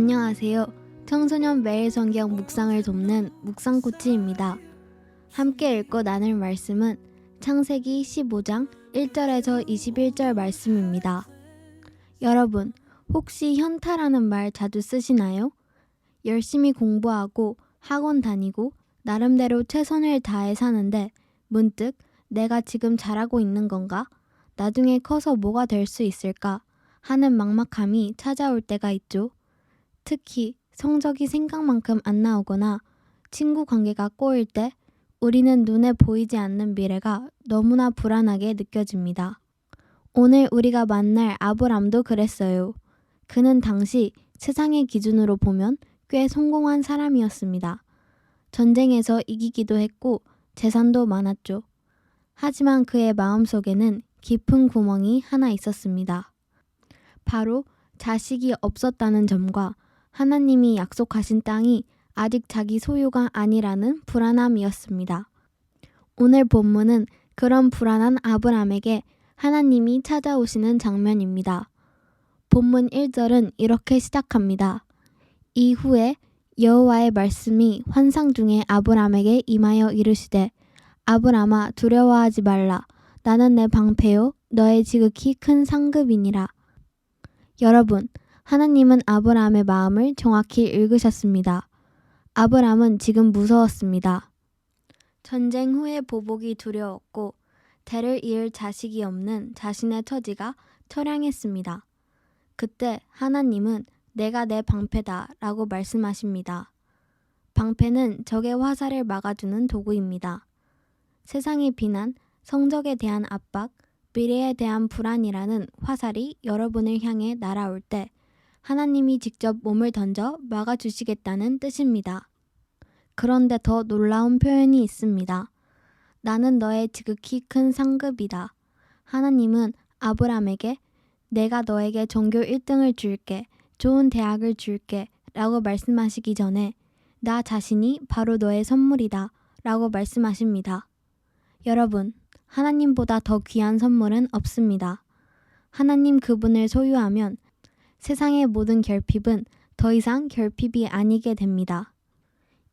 안녕하세요. 청소년 매일 성경 묵상을 돕는 묵상코치입니다. 함께 읽고 나눌 말씀은 창세기 15장 1절에서 21절 말씀입니다. 여러분, 혹시 현타라는 말 자주 쓰시나요? 열심히 공부하고 학원 다니고 나름대로 최선을 다해 사는데 문득 내가 지금 잘하고 있는 건가? 나중에 커서 뭐가 될 수 있을까? 하는 막막함이 찾아올 때가 있죠. 특히 성적이 생각만큼 안 나오거나 친구 관계가 꼬일 때 우리는 눈에 보이지 않는 미래가 너무나 불안하게 느껴집니다. 오늘 우리가 만날 아브람도 그랬어요. 그는 당시 세상의 기준으로 보면 꽤 성공한 사람이었습니다. 전쟁에서 이기기도 했고 재산도 많았죠. 하지만 그의 마음속에는 깊은 구멍이 하나 있었습니다. 바로 자식이 없었다는 점과 하나님이 약속하신 땅이 아직 자기 소유가 아니라는 불안함이었습니다. 오늘 본문은 그런 불안한 아브람에게 하나님이 찾아오시는 장면입니다. 본문 1절은 이렇게 시작합니다. 이후에 여호와의 말씀이 환상 중에 아브람에게 임하여 이르시되 아브람아 두려워하지 말라 나는 내 방패요 너의 지극히 큰 상급이니라. 여러분, 하나님은 아브라함의 마음을 정확히 읽으셨습니다. 아브라함은 지금 무서웠습니다. 전쟁 후의 보복이 두려웠고 대를 이을 자식이 없는 자신의 처지가 처량했습니다. 그때 하나님은 내가 내 방패다 라고 말씀하십니다. 방패는 적의 화살을 막아주는 도구입니다. 세상의 비난, 성적에 대한 압박, 미래에 대한 불안이라는 화살이 여러분을 향해 날아올 때 하나님이 직접 몸을 던져 막아주시겠다는 뜻입니다. 그런데 더 놀라운 표현이 있습니다. 나는 너의 지극히 큰 상급이다. 하나님은 아브람에게 내가 너에게 전교 1등을 줄게, 좋은 대학을 줄게 라고 말씀하시기 전에 나 자신이 바로 너의 선물이다 라고 말씀하십니다. 여러분, 하나님보다 더 귀한 선물은 없습니다. 하나님 그분을 소유하면 세상의 모든 결핍은 더 이상 결핍이 아니게 됩니다.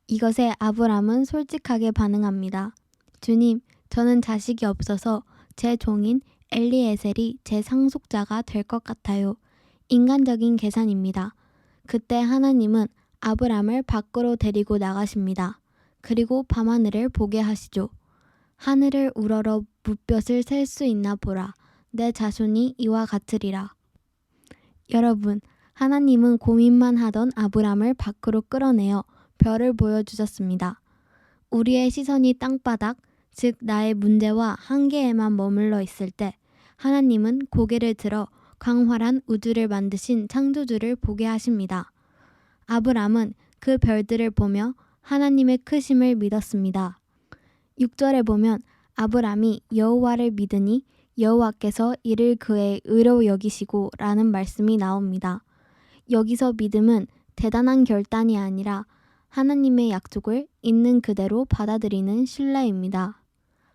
이것에 아브람은 솔직하게 반응합니다. 주님, 저는 자식이 없어서 제 종인 엘리에셀이 제 상속자가 될 것 같아요. 인간적인 계산입니다. 그때 하나님은 아브람을 밖으로 데리고 나가십니다. 그리고 밤하늘을 보게 하시죠. 하늘을 우러러 무볕을 셀 수 있나 보라. 내 자손이 이와 같으리라. 여러분, 하나님은 고민만 하던 아브람을 밖으로 끌어내어 별을 보여주셨습니다. 우리의 시선이 땅바닥, 즉 나의 문제와 한계에만 머물러 있을 때 하나님은 고개를 들어 광활한 우주를 만드신 창조주를 보게 하십니다. 아브람은 그 별들을 보며 하나님의 크심을 믿었습니다. 6절에 보면 아브람이 여호와를 믿으니 여호와께서 이를 그의 의로 여기시고 라는 말씀이 나옵니다. 여기서 믿음은 대단한 결단이 아니라 하나님의 약속을 있는 그대로 받아들이는 신뢰입니다.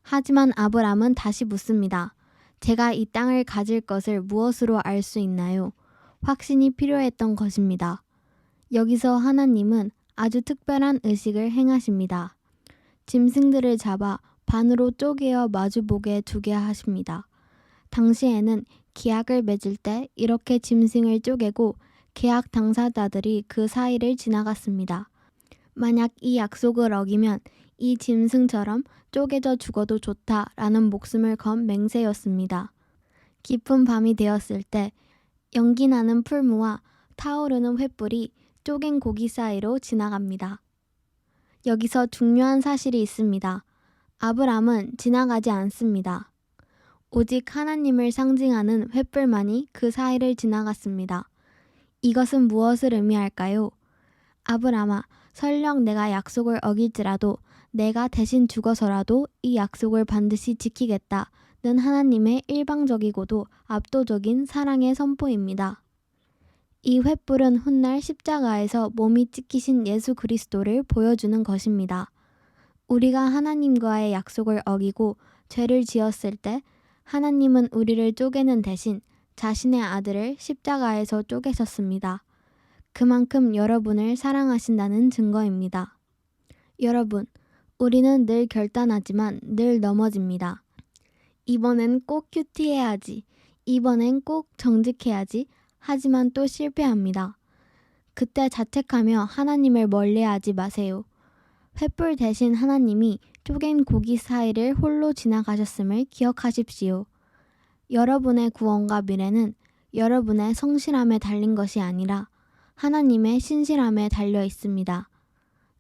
하지만 아브람은 다시 묻습니다. 제가 이 땅을 가질 것을 무엇으로 알 수 있나요? 확신이 필요했던 것입니다. 여기서 하나님은 아주 특별한 의식을 행하십니다. 짐승들을 잡아 반으로 쪼개어 마주보게 두게 하십니다. 당시에는 계약을 맺을 때 이렇게 짐승을 쪼개고 계약 당사자들이 그 사이를 지나갔습니다. 만약 이 약속을 어기면 이 짐승처럼 쪼개져 죽어도 좋다라는 목숨을 건 맹세였습니다. 깊은 밤이 되었을 때 연기 나는 풀무와 타오르는 횃불이 쪼갠 고기 사이로 지나갑니다. 여기서 중요한 사실이 있습니다. 아브람은 지나가지 않습니다. 오직 하나님을 상징하는 횃불만이 그 사이를 지나갔습니다. 이것은 무엇을 의미할까요? 아브람아, 설령 내가 약속을 어길지라도 내가 대신 죽어서라도 이 약속을 반드시 지키겠다 는 하나님의 일방적이고도 압도적인 사랑의 선포입니다. 이 횃불은 훗날 십자가에서 몸이 찢기신 예수 그리스도를 보여주는 것입니다. 우리가 하나님과의 약속을 어기고 죄를 지었을 때 하나님은 우리를 쪼개는 대신 자신의 아들을 십자가에서 쪼개셨습니다. 그만큼 여러분을 사랑하신다는 증거입니다. 여러분, 우리는 늘 결단하지만 늘 넘어집니다. 이번엔 꼭 큐티해야지. 이번엔 꼭 정직해야지. 하지만 또 실패합니다. 그때 자책하며 하나님을 멀리하지 마세요. 횃불 대신 하나님이 쪼갠 고기 사이를 홀로 지나가셨음을 기억하십시오. 여러분의 구원과 미래는 여러분의 성실함에 달린 것이 아니라 하나님의 신실함에 달려 있습니다.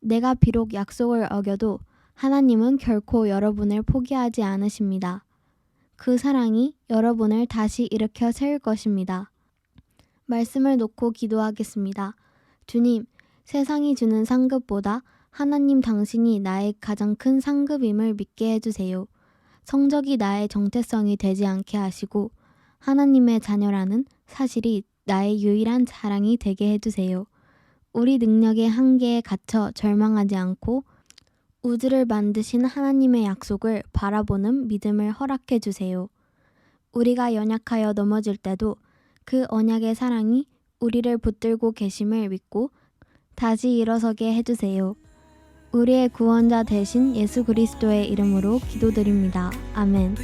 내가 비록 약속을 어겨도 하나님은 결코 여러분을 포기하지 않으십니다. 그 사랑이 여러분을 다시 일으켜 세울 것입니다. 말씀을 놓고 기도하겠습니다. 주님, 세상이 주는 상급보다 하나님 당신이 나의 가장 큰 상급임을 믿게 해주세요. 성적이 나의 정체성이 되지 않게 하시고 하나님의 자녀라는 사실이 나의 유일한 자랑이 되게 해주세요. 우리 능력의 한계에 갇혀 절망하지 않고 우주를 만드신 하나님의 약속을 바라보는 믿음을 허락해 주세요. 우리가 연약하여 넘어질 때도 그 언약의 사랑이 우리를 붙들고 계심을 믿고 다시 일어서게 해주세요. 우리의 구원자 대신 예수 그리스도의 이름으로 기도드립니다. 아멘.